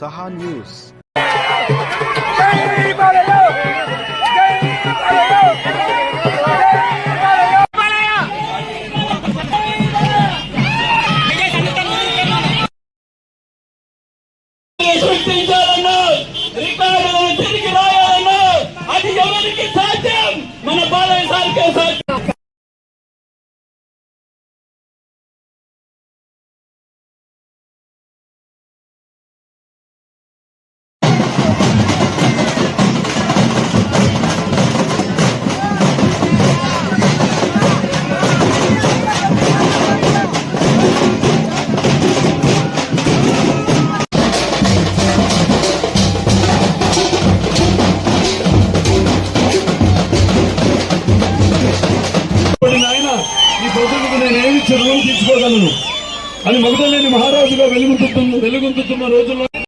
సహా న్యూస్. సృష్టించాలన్నా రికార్డులను తిరిగి రాయాలన్నా అది ఎవరికి సాధ్యం? మన బాలయ్య సార్కే ఓరి నాయన ఈ ప్రజలకు నేనేమిచ్చి చెరువు తీసుకోగలను అని మగధలేని మహారాజుగా వెలుగుతున్న వెలుగుతున్న రోజుల్లో